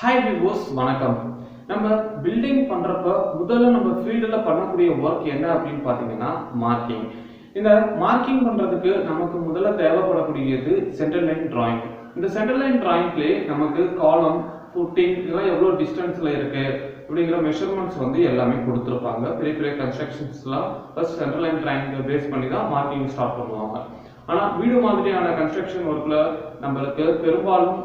Hi விவோஸ் வணக்கம். நம்ம building பண்ணுறப்ப முதல்ல நம்ம ஃபீல்டில் பண்ணக்கூடிய ஒர்க் என்ன அப்படின்னு பார்த்தீங்கன்னா மார்க்கிங் இந்த மார்க்கிங் பண்ணுறதுக்கு நமக்கு முதல்ல தேவைப்படக்கூடியது சென்டர் லைன் டிராயிங் இந்த சென்டர் லைன் டிராயிங்லேயே நமக்கு காலம் ஃபுட்டிங் இதெல்லாம் எவ்வளோ டிஸ்டன்ஸில் இருக்குது அப்படிங்கிற மெஷர்மெண்ட்ஸ் வந்து எல்லாமே கொடுத்துருப்பாங்க. பெரிய பெரிய கன்ஸ்ட்ரக்ஷன்ஸ்லாம் ஃபர்ஸ்ட் சென்டர் லைன் டிராயிங்கை பேஸ் பண்ணி தான் மார்க்கிங் ஸ்டார்ட் பண்ணுவாங்க. ஆனால் வீடு மாதிரியான கன்ஸ்ட்ரக்ஷன் ஒர்க்கில் நம்மளுக்கு பெரும்பாலும்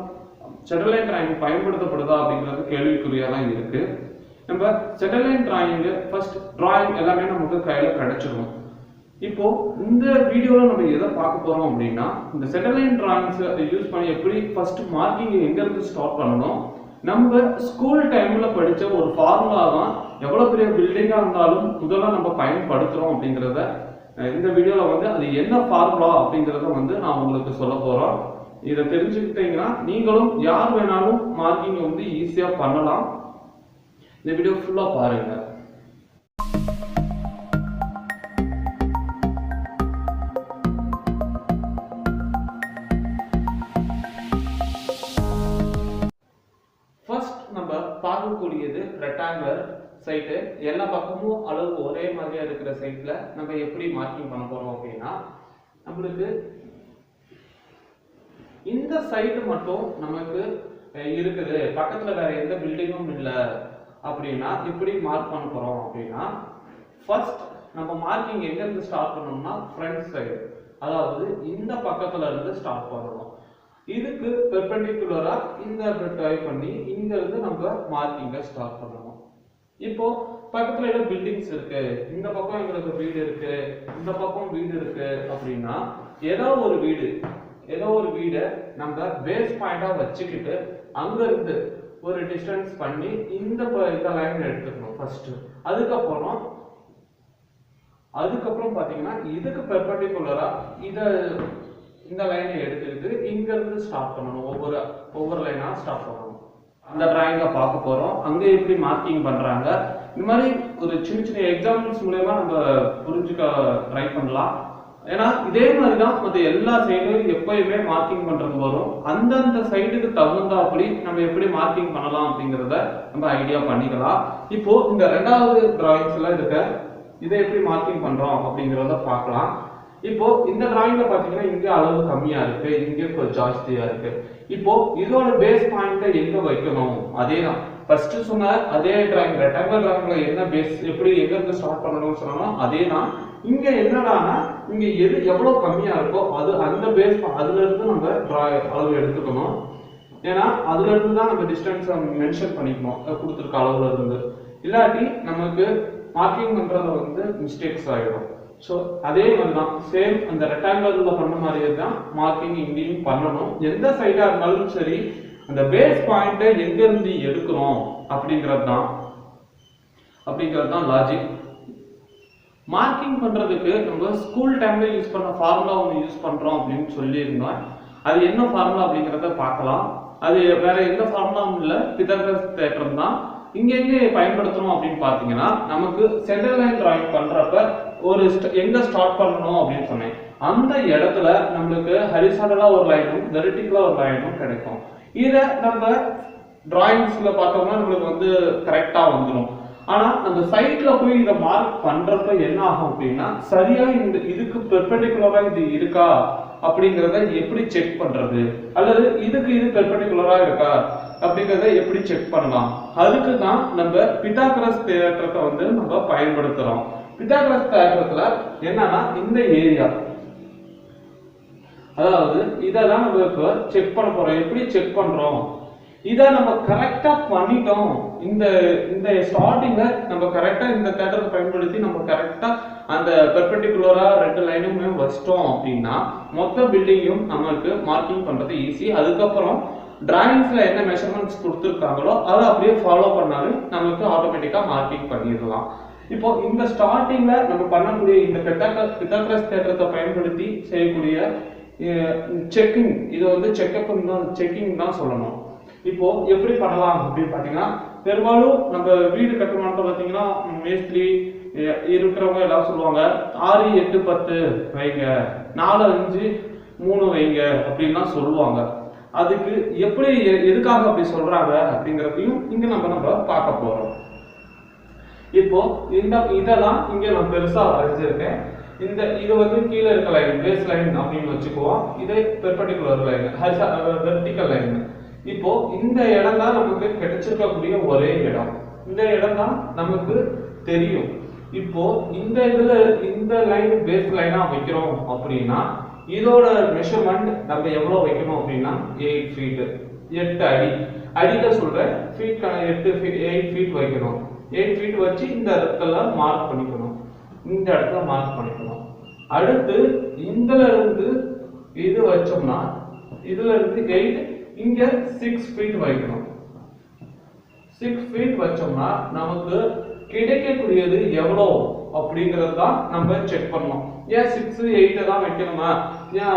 செட்டலைன் டிராயிங் பயன்படுத்தப்படுதா அப்படிங்கிறது கேள்விக்குறியாக தான் இருக்கு. நம்ம செட்டலைன் டிராயிங் ஃபர்ஸ்ட் டிராயிங் எல்லாமே நமக்கு கையில கிடைச்சிடும் இப்போ இந்த வீடியோவில் நம்ம எதை பார்க்க போறோம் அப்படின்னா இந்த செட்டலைன் டிராயிங்ஸ் யூஸ் பண்ணி எப்படி ஃபர்ஸ்ட் மார்க்கிங் எங்கேருந்து ஸ்டார்ட் பண்ணணும்? நம்ம ஸ்கூல் டைம்ல படிச்ச ஒரு ஃபார்முலா தான் எவ்வளவு பெரிய பில்டிங்கா இருந்தாலும் முதல்ல நம்ம பயன்படுத்துறோம் அப்படிங்கிறத இந்த வீடியோல வந்து அது என்ன ஃபார்முலா அப்படிங்கிறத வந்து நான் உங்களுக்கு சொல்ல போறோம். இதை தெரிஞ்சுக்கிட்டீங்கன்னா நீங்களும் யார் வேணாலும் மார்க்கிங் வந்து ஈஸியா பண்ணலாம். இந்த வீடியோ ஃபுல்லா பாருங்க. ஃபர்ஸ்ட் நம்ம பார்க்கக்கூடியது ரெக்டாங்குலர் சைட்டு எல்லா பக்கமும் அளவு ஒரே மாதிரியா இருக்கிற சைட்ல நம்ம எப்படி மார்க்கிங் பண்ண போறோம் அப்படின்னா நம்மளுக்கு இந்த சைடு மட்டும் நமக்கு இருக்குது. பக்கத்தில் வேற எந்த பில்டிங்கும் இல்லை அப்படின்னா இப்படி மார்க் பண்ண போகிறோம் அப்படின்னா ஃபர்ஸ்ட் நம்ம மார்க்கிங் எங்கேருந்து ஸ்டார்ட் பண்ணோம்னா ஃப்ரண்ட் சைடு அதாவது இந்த பக்கத்துல இருந்து ஸ்டார்ட் பண்ணணும். இதுக்கு பெர்பெண்டிகுலரா இந்த ட்ரை பண்ணி இங்க இருந்து நம்ம மார்க்கிங்க ஸ்டார்ட் பண்ணணும். இப்போ பக்கத்துல ஏதோ பில்டிங்ஸ் இருக்கு. இந்த பக்கம் எங்களுக்கு வீடு இருக்கு. இந்த பக்கம் வீடு இருக்கு அப்படின்னா ஏதோ ஒரு வீடு. ஏதோ ஒரு வீடை நம்ம பேஸ் பாயிண்டா வச்சுக்கிட்டு அங்க இருந்து ஒரு டிஸ்டன்ஸ் பண்ணி இந்த இந்த லைன் எடுத்துக்கணும் ஃபர்ஸ்ட் அதுக்கப்புறம் அதுக்கப்புறம் பார்த்தீங்கன்னா இதுக்கு பெர்பெண்டிகுலரா இதை இந்த லைனை எடுத்துக்கிட்டு இங்க இருந்து ஸ்டார்ட் பண்ணணும். ஒவ்வொரு ஒவ்வொரு லைனாக ஸ்டார்ட் பண்ணணும். அந்த டிராயிங்கை பார்க்க போறோம். அங்கே எப்படி மார்க்கிங் பண்றாங்க? இந்த மாதிரி ஒரு சின்ன சின்ன எக்ஸாம்பிள்ஸ் மூலயமா நம்ம புரிஞ்சுக்க ட்ரை பண்ணலாம். ஏன்னா இதே மாதிரி தான் மற்ற எல்லா சைடும் எப்பயுமே மார்க்கிங் பண்றது வரும். அந்தந்த சைடுக்கு தகுந்தாப்படி நம்ம எப்படி மார்க்கிங் பண்ணலாம் அப்படிங்கிறத நம்ம ஐடியா பண்ணிக்கலாம். இப்போ இந்த ரெண்டாவது டிராயிங்ஸ்ல இருக்க இதை எப்படி மார்க்கிங் பண்றோம் அப்படிங்கிறத பார்க்கலாம். இப்போ இந்த டிராயிங்ல பாத்தீங்கன்னா இங்க அளவு கம்மியா இருக்கு. இங்க கொஞ்சம் ஜாஸ்தியா இருக்கு. இப்போ இதோட பேஸ் பாயிண்ட்டை எங்க வைக்கணும்? அதே தான் ஃபர்ஸ்ட் சொன்ன அதே டிராயிங் ரெக்டாங்கிள் டிராயிங்ல என்ன பேஸ் எப்படி எங்க இருந்து ஸ்டார்ட் பண்ணணும்னு சொன்னாலும் அதே தான் இங்க என்னடானா இங்க எது எவ்வளவு கம்மியா இருக்கோ அது அந்த பேஸ் அதுல இருந்து நம்ம டிரா அளவு எடுத்துக்கணும். ஏன்னா அதுல இருந்து தான் நம்ம டிஸ்டன்ஸ் மென்ஷன் பண்ணிக்கணும். கொடுத்துருக்க அளவுல இருந்து. இல்லாட்டி நமக்கு மார்க்கிங் பண்றதுல வந்து மிஸ்டேக்ஸ் ஆகிடும் ஸோ அதே மாதிரி தான் சேம் அந்த ரெக்டாங்கிள் பண்ண மாதிரியே தான் மார்க்கிங் இங்கேயும் பண்ணணும். எந்த சைடா இருந்தாலும் சரி அந்த பேஸ் பாயிண்ட்டை எங்கேருந்து எடுக்கிறோம் அப்படிங்கிறது தான் அப்படிங்கிறது தான் லாஜிக் மார்க்கிங் பண்ணுறதுக்கு நம்ம ஸ்கூல் டைம்ல யூஸ் பண்ண ஃபார்முலா ஒன்று யூஸ் பண்ணுறோம் அப்படின்னு சொல்லியிருந்தோம். அது என்ன ஃபார்முலா அப்படிங்கிறத பார்க்கலாம். அது வேற எந்த ஃபார்முலாவும் இல்லை. பிதகரஸ் தேற்றம் தான். இங்க பயன்படுத்துகிறோம் அப்படின்னு பார்த்தீங்கன்னா நமக்கு சென்டர் லைன் டிராயிங் பண்ணுறப்ப ஒரு எங்கே ஸ்டார்ட் பண்ணணும் அப்படின்னு சொன்னேன். அந்த இடத்துல நம்மளுக்கு ஹரிசாடலாக ஒரு லைனும் வெர்டிகலா ஒரு லைனும் கிடைக்கும். இதை நம்ம டிராயிங்ஸில் பார்த்தோம்னா நம்மளுக்கு வந்து கரெக்டாக வந்துடும் ஆனா நம்ம சைட்ல போய் இதை மார்க் பண்றப்ப என்ன ஆகும் அப்படின்னா சரியா இந்த இதுக்கு பெர்பெண்டிகுலரா இது இருக்கா அப்படிங்கிறத எப்படி செக் பண்றது? அல்லது இதுக்கு இது பெர்பெண்டிகுலரா இருக்கா அப்படிங்கிறத எப்படி செக் பண்ணலாம்? அதுக்கு தான் நம்ம பித்தாகரஸ் தேற்றத்தை வந்து நம்ம பயன்படுத்துறோம். பித்தாகரஸ் தேற்றத்துல என்னன்னா இந்த ஏரியா அதாவது இதை தான் நம்ம இப்போ செக் பண்ண போறோம். எப்படி செக் பண்றோம்? இதை நம்ம கரெக்டா பண்ணிட்டோம். இந்த இந்த ஸ்டார்டிங்ல நம்ம கரெக்டா இந்த தேட்டரை பயன்படுத்தி நம்ம கரெக்டா அந்த பெர்பெண்டிகுலரா ரெண்டு லைனுமே வச்சிட்டோம் அப்படின்னா மொத்த பில்டிங்கும் நமக்கு மார்க்கிங் பண்றது ஈஸி அதுக்கப்புறம் டிராயிங்ஸ்ல என்ன மெஷர்மெண்ட்ஸ் கொடுத்துருக்காங்களோ அதை அப்படியே ஃபாலோ பண்ணாலே நமக்கு ஆட்டோமேட்டிக்கா மார்க்கிங் பண்ணிடலாம். இப்போ இந்த ஸ்டார்டிங்ல நம்ம பண்ணக்கூடிய இந்த பித்தாக்ரஸ் தேட்டத்தை பயன்படுத்தி செய்யக்கூடிய செக்கிங் இது வந்து செக்கப் தான் செக்கிங் தான் சொல்லணும். இப்போ எப்படி பண்ணலாம் அப்படின்னு பார்த்தீங்கன்னா பெரும்பாலும் நம்ம வீடு கட்டுமானத்தை பார்த்தீங்கன்னா மேஸ்திரி இருக்கிறவங்க எல்லாம் சொல்லுவாங்க ஆறு எட்டு பத்து வைங்க நாலு அஞ்சு மூணு வைங்க அப்படின்லாம் சொல்லுவாங்க. அதுக்கு எப்படி எ- எதுக்காக அப்படி சொல்றாங்க அப்படிங்கிறதையும் இங்க நம்ம நம்ம பார்க்க போறோம். இப்போ இந்த இதெல்லாம் இங்க நான் பெருசா வரைஞ்சிருக்கேன். இந்த இது வந்து கீழே இருக்க லைன் பேஸ் லைன் அப்படின்னு வச்சுக்குவோம். இதே பெர்பெண்டிகுலர் லைன் வெர்டிக்கல் லைன் இப்போ இந்த இடம் தான் நமக்கு கிடைச்சிருக்கக்கூடிய ஒரே இடம். இந்த இடம் தான் நமக்கு தெரியும். இப்போ இந்த இதுல இந்த லைன் பேஸ் லைனா வைக்கிறோம் அப்படின்னா இதோட மெஷர்மெண்ட் நம்ம எவ்வளவு வைக்கணும் அப்படின்னா எயிட் ஃபீட் எட்டு அடி. அடியில சொல்றேன் ஃபீட் எட்டு ஃபீட் எயிட் ஃபீட் வைக்கணும். எயிட் ஃபீட் வச்சு இந்த இடத்துல மார்க் பண்ணிக்கணும். இந்த இடத்துல மார்க் பண்ணிக்கணும். அடுத்து இதுல இருந்து இது வச்சோம்னா இதுல இருந்து எயிட் இங்க சிக்ஸ் ஃபீட் வைக்கணும். சிக்ஸ் ஃபீட் வச்சோம்னா நமக்கு கிடைக்கக்கூடியது எவ்வளோ அப்படிங்கிறது தான் நம்ம செக் பண்ணணும். ஏன் சிக்ஸ் எயிட்டை தான் வைக்கணுமா? ஏன்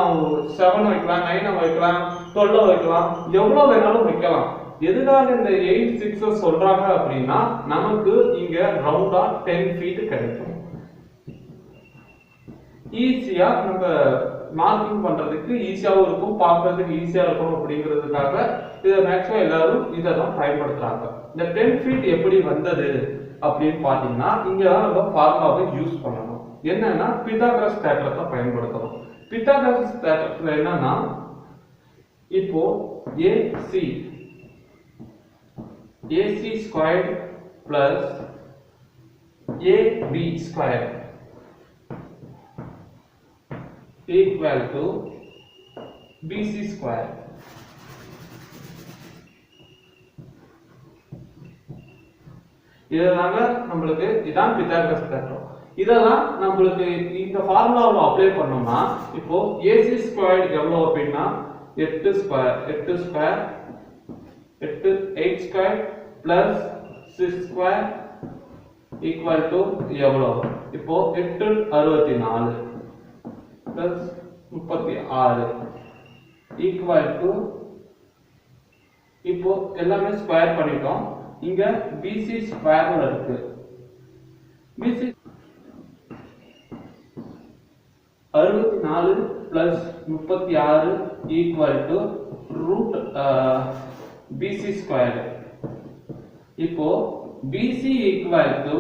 செவன் வைக்கலாம் நைனை வைக்கலாம் டுவெல்ல வைக்கலாம் எவ்வளோ வேணாலும் வைக்கலாம். எதுக்காக இந்த எயிட் சிக்ஸ் சொல்றாங்க அப்படின்னா நமக்கு இங்க ரவுண்டா டென் ஃபீட் கிடைக்கும். ஈஸியா நம்ம மார்க்கிங் பண்ணுறதுக்கு ஈஸியாகவும் இருக்கும் பார்க்கறதுக்கு ஈஸியாக இருக்கும் அப்படிங்கிறதுக்காக இதை மேக்ஸிமம் எல்லாரும் இதை தான் பயன்படுத்துகிறாங்க இந்த டென் ஃபீட் எப்படி வந்தது அப்படின்னு பார்த்தீங்கன்னா இங்கே தான் நம்ம ஃபார்முலாவை யூஸ் பண்ணணும். என்னன்னா பித்தாகரஸ் தேற்றத்தை பயன்படுத்தணும். பித்தாகரஸ் தேற்றத்துல என்னன்னா இப்போ AC AC square plus AB square equal to BC square. இதனால நம்மளுக்கு இதான் பித்தாகரஸ் தேற்றம். இதெல்லாம் நம்மளுக்கு இந்த ஃபார்முலாவை அப்ளை பண்ணோம்னா இப்போ ஏசி ஸ்கொயர் எவ்வளோ அப்படின்னா எட்டு ஸ்கொயர் எட்டு ஸ்கொயர் எட்டு eight square plus six square equal to எவ்வளோ இப்போ எட்டு அறுபத்தி நாலு. பிளஸ் முப்பத்தி ஆறு. ஈக்குவல் டு இப்போ எல்லாமே ஸ்கொயர் பண்ணிட்டோம். இங்க பிசி ஸ்கொயர்ல இருக்கு. பிசி அறுபத்தி நாலு பிளஸ் முப்பத்தி ஆறு equal to root BC square இப்போ BC equal to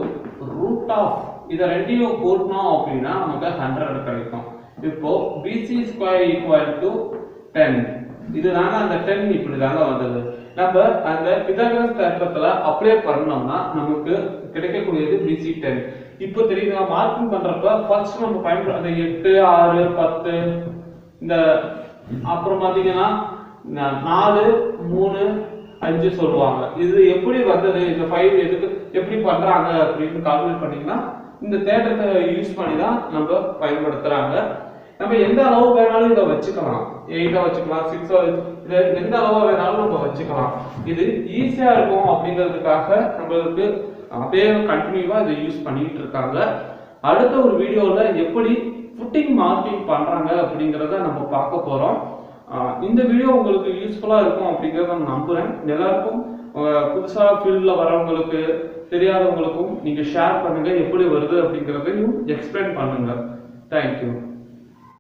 root of இதை ரெண்டையும் கூட்டினோம் அப்படின்னா நமக்கு ஹண்ட்ரட் கிடைக்கும். இப்போ BC square equal to ten இதுதாங்க அந்த டென் இப்படி தாங்க வந்தது. நம்ம அந்த பிதாகரஸ் தேற்றத்துல அப்ளை பண்ணோம்னா நமக்கு கிடைக்கக்கூடியது பிசி டென் இப்போ தெரியுங்களா மார்க்கிங் பண்றப்ப ஃபர்ஸ்ட் நம்ம பயன்படுத்த அந்த எட்டு ஆறு பத்து இந்த அப்புறம் பாத்தீங்கன்னா நாலு மூணு அஞ்சு சொல்லுவாங்க. இது எப்படி வந்தது? இந்த ஃபைவ் எதுக்கு எப்படி பண்றாங்க அப்படின்னு கால்குலேட் பண்ணீங்கன்னா இந்த தேட்டத்தை யூஸ் பண்ணி தான் நம்ம பயன்படுத்துறாங்க. நம்ம எந்த அளவு வேணாலும் இதை வச்சுக்கலாம். எயிட்டா வச்சுக்கலாம் சிக்ஸா இதை எந்த அளவா வேணாலும் நம்ம வச்சுக்கலாம். இது ஈஸியா இருக்கும் அப்படிங்கிறதுக்காக நம்மளுக்கு அப்படியே கண்டினியூவா இதை யூஸ் பண்ணிட்டு இருக்காங்க. அடுத்த ஒரு வீடியோல எப்படி ஃபுட்டிங் மார்க்கிங் பண்றாங்க அப்படிங்கிறத நம்ம பார்க்க போறோம். இந்த வீடியோ உங்களுக்கு யூஸ்ஃபுல்லா இருக்கும் அப்படிங்கிறத நான் நம்புறேன். எல்லாருக்கும் புதுசா ஃபீல்ட்ல வரவங்களுக்கு தெரியாதவங்களுக்கும் நீங்க ஷேர் பண்ணுங்க எப்படி வருது அப்படிங்கிறதையும் எக்ஸ்பிளைன் பண்ணுங்க. தேங்க்யூ